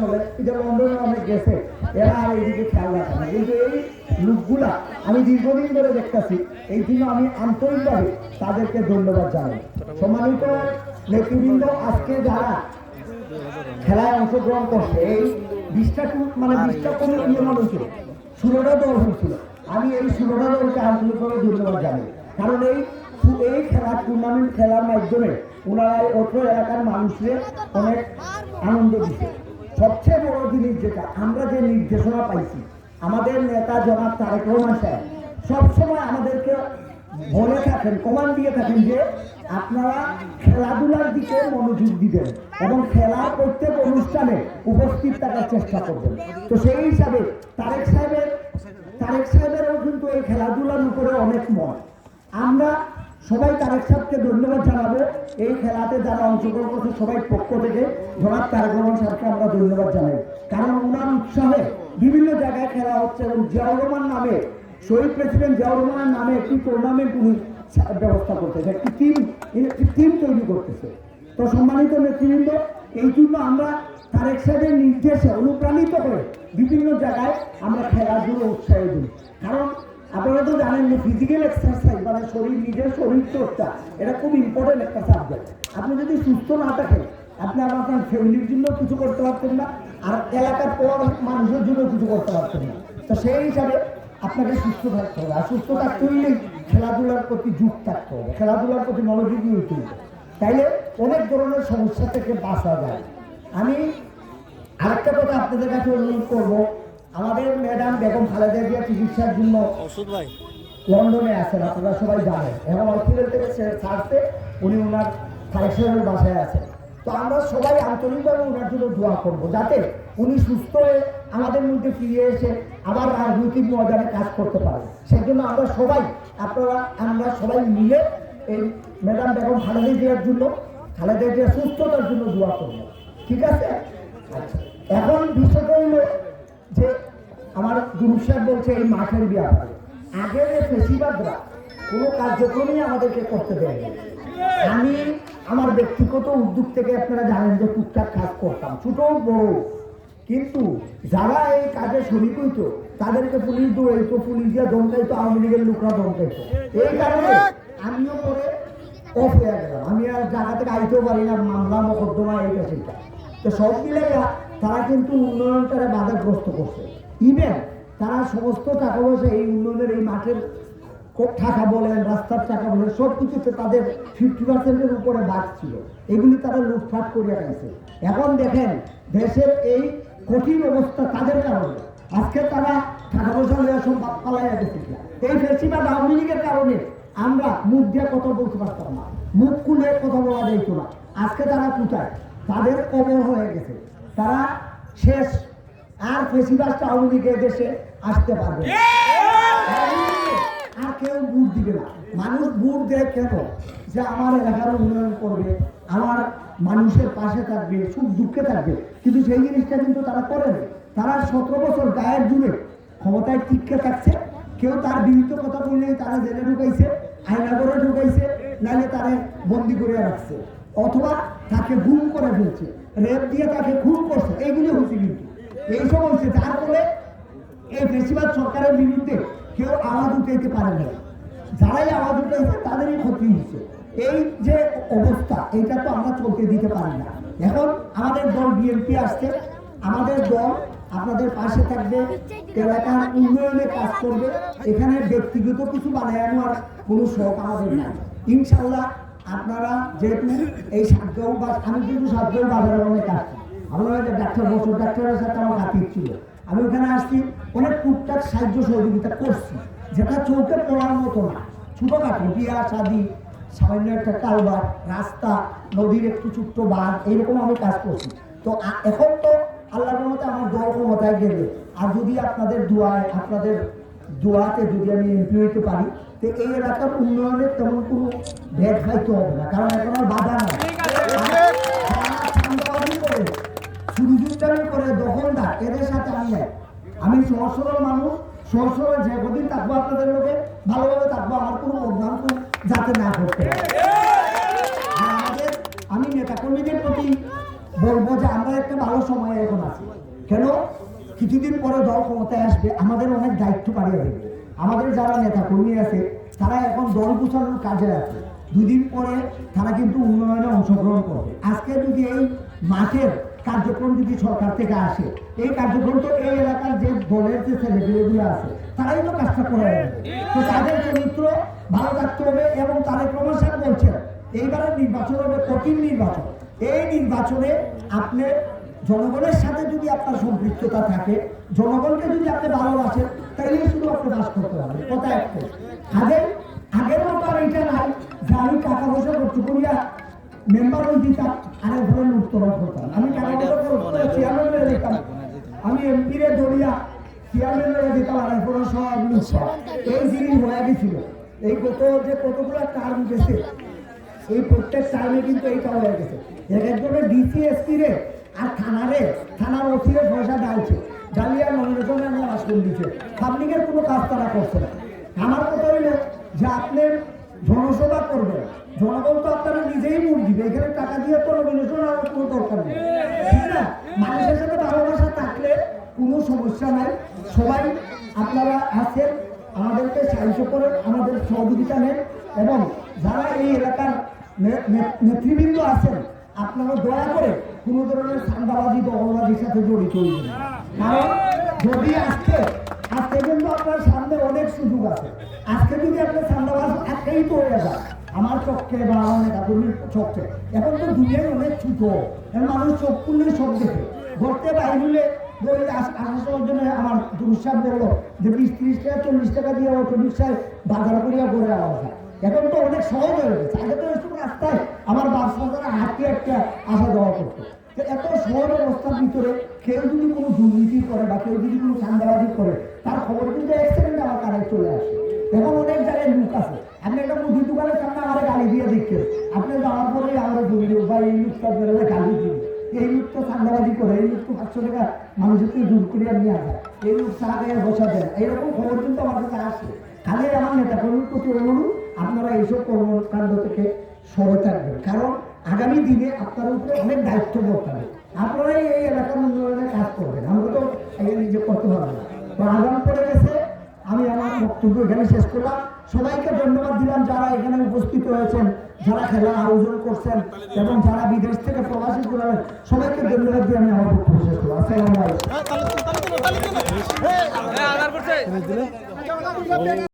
চলে এই যে লন্ডনে অনেক গেছে, এরা আর এইদিকে খেয়াল রাখে না। কিন্তু এই লোকগুলা আমি দীর্ঘদিন ধরে দেখতেছি, এই জন্য আমি আন্তরিকভাবে তাদেরকে ধন্যবাদ জানাই। সম্মানিত নেতৃবৃন্দ, আজকে যারা খেলায় অংশগ্রহণ করছে, এই বিশটা মানে বিশটা কোনো নিয়ম হয়েছিল ষোলোটা দল হয়েছিল। আমি এই ষোলোটা দলকে আন্তরিকভাবে ধন্যবাদ জানাই। কারণ এই এই খেলা টুর্নামেন্ট খেলার মাধ্যমে ওনারা অত্র এলাকার মানুষের অনেক আনন্দ দিচ্ছে সবচেয়ে বড় জিনিস যেটা, আমরা যে নির্দেশনা পাইছি, আমাদের নেতা জনাব তারেক রহমান সাহেব, সবসময় আমাদেরকে বলে থাকেন, কমান্ড দিয়ে থাকেন যে আপনারা খেলাধুলার দিকে মনোযোগ দিবেন এবং খেলার প্রত্যেক অনুষ্ঠানে উপস্থিত থাকার চেষ্টা করবেন। তো সেই হিসাবে তারেক সাহেবের, তারেক সাহেবেরও কিন্তু এই খেলাধুলার উপরে অনেক মত। আমরা সবাই তারেক সাহেবকে ধন্যবাদ জানাব। এই খেলাতে যারা অংশগ্রহণ করছে সবাই পক্ষ থেকে জনাব তারেক রহমান আমরা ধন্যবাদ জানাই। কারণ ওনার উৎসাহে বিভিন্ন জায়গায় খেলা হচ্ছে এবং জিয়াউর রহমান নামে, শহীদ প্রেসিডেন্ট জিয়াউর রহমানের নামে একটি টুর্নামেন্ট উনি ব্যবস্থা করতেছে, একটি টিম একটি টিম তৈরি করতেছে। তো সম্মানিত নেতৃবৃন্দ, এই জন্য আমরা তারেক সাহেবের নির্দেশে অনুপ্রাণিত হয়ে বিভিন্ন জায়গায় আমরা খেলাধুলো উৎসাহ দিই। কারণ আপনারা তো জানেন যে ফিজিক্যাল এক্সারসাইজ মানে শরীর, নিজের শরীর চর্চা, এটা খুব ইম্পর্টেন্ট একটা সাবজেক্ট আপনি যদি সুস্থ না থাকেন, আপনি আপনার ফ্যামিলির জন্য কিছু করতে পারছেন না, আর এলাকার পর মানুষের জন্য কিছু করতে পারছেন না। তো সেই হিসাবে আপনাকে সুস্থ থাকতে হবে। আর সুস্থ থাকতে হলে খেলাধুলার প্রতি যুগ থাকতে হবে। খেলাধুলার প্রতি মনোযোগী হতে হবে। তাইলে অনেক ধরনের সমস্যা থেকে বাঁচা যায়। আমি আরেকটা কথা আপনাদের কাছে অনুরোধ করব। আমাদের ম্যাডাম বেগম খালেদা জিয়া চিকিৎসার জন্য ওষুধ ভাই। লন্ডনে আছেন আপনারা সবাই জানেন। এখন হসপিটাল থেকে ছাড়তে উনি ওনার কালেকশনের বাসায় আছেন তো আমরা সবাই আন্তরিকভাবে ওনার জন্য দোয়া করব যাতে উনি সুস্থ হয়ে আমাদের মধ্যে ফিরে এসে আবার রাজনৈতিক ময়দানে কাজ করতে পারেন সেই জন্য আমরা সবাই আপনারা আমরা সবাই মিলে এই ম্যাডাম বেগম খালেদা জিয়ার জন্য খালেদা জিয়ার সুস্থতার জন্য দোয়া করব। ঠিক আছে? আচ্ছা। এখন বিষয়টা হলো আমার গুরু সাহেব বলছে, এই মাঠের ব্যাপারে আগে যে পেশিবাদরা কোনো কার্যক্রমই আমাদেরকে করতে দেয়নি। আমি আমার ব্যক্তিগত উদ্যোগ থেকে আপনারা জানেন যে টুকটাক কাজ করতাম, ছোট বড়। কিন্তু যারা এই কাজে শরিক হইতো, তাদেরকে পুলিশ দৌড়াইতো, পুলিশ দিয়ে দমকাইতো আওয়ামী লীগের লোকরা দমকাইতো এই কারণে আমিও পরে অফ হয়ে গেলাম। আমি আর জায়গা থেকে আইতেও পারি না, মামলা, মোকদ্দমা, এইটা সেটা তো সব মিলে তারা কিন্তু উন্নয়নটারে বাধাগ্রস্ত করছে। ইভেন তারা সমস্ত টাকা পয়সা এই উন্নয়নের এই মাঠের টাকা বলেন, রাস্তার টাকা বলেন সব কিছুতে তাদের ফিফটি পার্সেন্টের উপরে বাদ ছিল। এগুলি তারা লুটফাট করিয়া গেছে। এখন দেখেন, দেশের এই কঠিন অবস্থা তাদের কারণে। আজকে তারা টাকা পয়সা নিয়ে সব পালাইয়া গেছে। এই বেশিরভাগ আওয়ামী লীগের কারণে আমরা মুখ দিয়ে কথা বলতে পারতাম না। মুখ খুলে কথা বলা যাইত না। আজকে তারা কোথায়? তাদের কবর হয়ে গেছে। তারা শেষ আর ফেসিবাসটা আওয়ামী লীগের দেশে আসতে পারবে আর কেউ ভোট দিবে না। মানুষ ভোট দেয় কেন? যে আমার এলাকার উন্নয়ন করবে, আমার মানুষের পাশে থাকবে, সুখ দুঃখে থাকবে। কিন্তু সেই জিনিসটা কিন্তু তারা করে না তারা সতেরো বছর গায়ের জুড়ে ক্ষমতায় টিকে থাকছে। কেউ তার বিরুদ্ধে কথা বললেই তারা জেলে ঢুকাইছে আয়নাগরে ঢুকাইছে নাহলে তারা বন্দি করে রাখছে। অথবা তাকে গুম করে ফেলছে। রেপ দিয়ে তাকে খুন করছে। এইগুলো হচ্ছে কিন্তু। এইসব হচ্ছে যার ফলে এই বেশিরভাগ সরকারের বিরুদ্ধে কেউ আওয়াজ উঠাইতে পারে না যারাই আওয়াজ উঠাইছে, তাদেরই ক্ষতি হচ্ছে এই যে অবস্থা, এইটা তো আমরা চলতে দিতে পারি না। এখন আমাদের দল বিএনপি আসছে। আমাদের দল আপনাদের পাশে থাকবে, এলাকার উন্নয়নে কাজ করবে। এখানে ব্যক্তিগত কিছু বানায় আনার কোনো শখ আমাদের নাই। ইনশাল্লাহ আপনারা যেহেতু এই সাতগাঁও বা আমি কিন্তু সাতগাঁও বাজারে অনেক আসছি আমরা যে ডাক্তার বছর ডাক্তারের সাথে আমার হাতির ছিল আমি ওখানে আসছি, অনেক টুকটাক সাহায্য সহযোগিতা করছি, যেটা চৌকে পড়ার মতো না। ছোটখাটো বিয়া, শাদি, সামান্য একটা কালবার রাস্তা, নদীর একটু ছোট্ট বাঁধ, এইরকম আমি কাজ করছি। তো এখন তো আল্লাহর মতো আমার দল ক্ষমতায় গেলে, আর যদি আপনাদের দোয়ায়, আপনাদের দোয়াতে যদি আমি এমপি হইতে পারি, তো এই এলাকার উন্নয়নের তেমন কোনো ভেদ খাইতে হবে না, কারণ এখন আর বাধা নাই। চুরিচুরি করে দখলদার, এদের সাথে আমি আমি সহজ মানুষ, সহজ যে কদিন থাকব আপনাদের লোকে ভালোভাবে থাকব আমার কোনো বদনাম যাতে না করতে আমাদের, আমি নেতা কর্মীদের প্রতি বলব যে আমরা একটা ভালো সময়ে এখন আছি। কেন? কিছুদিন পরে দল ক্ষমতায় আসবে, আমাদের অনেক দায়িত্ব বাড়িয়ে দেবে আমাদের যারা নেতা কর্মী আছে, তারা এখন দল গুছানোর কাজে আছে দুদিন পরে তারা কিন্তু উন্নয়নে অংশগ্রহণ করবে। আজকে যদি এই মাঠের কার্যক্রম যদি সরকার থেকে আসে, এই কার্যক্রম তো এই এলাকার যে দলের যে ছেলেপেলেগুলো আছে, তারাই তো কাজটা করে তো তাদের চরিত্র ভালো থাকতে হবে এবং তারা ক্রমশ বলছেন। এইবারের নির্বাচন হবে কঠিন নির্বাচন। এই নির্বাচনে আপনি জনগণের সাথে যদি আপনার সম্পৃক্ততা থাকে, জনগণকে যদি আপনি ভালোবাসেন তাহলে শুধু আপনি বাস করতে পারবেন কথা একটাই আগে আগের মতো আর এটা নাই। যে আমি টাকা পয়সা করতে করিয়া মেম্বার দিতাম আর এরপরে লুটতরাজ করতাম আমি টাকা পয়সা চেয়ারম্যান হয়ে দিতাম আমি এমপি রে দড়িয়া চেয়ারম্যান হয়ে দিতাম আর এরপরে সব এই জিনিস হয়ে গেছিল। এই কত যে কতগুলো টার্ম গেছে এই প্রত্যেক টাইমে কিন্তু এইটা হয়ে গেছে। এক একজনের ডিসি এসপি রে আর থানারে থানার ওসিরে পয়সা ডালছে। ডালিয়া নমিনেশনে আমি আসন দিচ্ছে পাবলিকের কোনো কাজ তারা করছে না। আমার কথা হইল যে আপনি জনসভা করবেন জনগণ তো আপনারা নিজেই মুখ দিবে, এখানে টাকা দিয়ে তো নমিনেশন আর কোনো দরকার নেই। ঠিক না? মানুষের সাথে ভালোবাসা থাকলে কোনো সমস্যা নাই। সবাই আপনারা আছেন, আমাদেরকে সাহায্য করেন, আমাদের সহযোগিতা নেন এবং যারা এই এলাকার নেতৃবৃন্দ আছেন, আপনারা দয়া করে কোনো ধরনের সান্দাবাজি দখলবাজির সাথে জড়িত হইবেন কারণ যদি আজকে আজকে কিন্তু আপনার সামনে অনেক সুযোগ আছে। আজকে যদি আপনার সান্দাবাজ একটাই তো হয়ে যায় আমার চোখে বা আমার নেতাকর্মীর এখন তো দুনিয়ায় অনেক ছোট। মানুষ চোখ খুললে সব দেখে। ঘরতে বাইরে আমার দুঃসাহ বলল, যে বিশ টাকা, চল্লিশ টাকা দিয়ে অটো রিক্সায় বাজার করিয়া করে আওয়া যায়। এখন তো অনেক সহজ হয়ে গেছে। আগে তো রাস্তায় আমার বাচ্চা তারা হাঁটিয়ে একটা আসা যাওয়া করতো। এত সহজ অবস্থার ভিতরে কেউ যদি কোনো দুর্নীতি করে বা কেউ যদি কোনো চান্দাবাজি করে, তার খবর কিন্তু এক আমার কানে চলে আসে। এখন অনেক জায়গায় লুক আছে আপনি একটা মুদি দোকানের সামনে আমার গালি দেখছেন আপনি যাওয়ার পরেই আমরা জমি বা এই লুকটা বেরোলে গালি দিন এই লোক তো চান্দাবাজি করে, এই লোক পাঁচশো টাকা মানুষের থেকে দূর করিয়া নিয়ে আসে। এই লোক চা খেয়ে বসা দেয়। এইরকম খবর কিন্তু আমার কাছে আসে। খালি আমার নেতা কর্মীর প্রতি অনুরোধ, আপনারা এইসব কর্মকাণ্ড থেকে সরে থাকবেন। কারণ আগামী দিনে আপনার উপরে অনেক দায়িত্ব পড়তে হবে আপনারাই এই এলাকার উন্নয়নে কাজ করবেন। আমরা তো এই নিজে করতে পারব না। তো আগাম পড়ে গেছে আমি আমার বক্তব্য এখানে শেষ করলাম সবাইকে ধন্যবাদ দিলাম যারা এখানে উপস্থিত হয়েছেন যারা খেলা আয়োজন করছেন এবং যারা বিদেশ থেকে প্রবাসী করেন সবাইকে ধন্যবাদ দিয়ে আমি আমার বক্তব্য শেষ করলাম আসসালামু আলাইকুম হ্যাঁ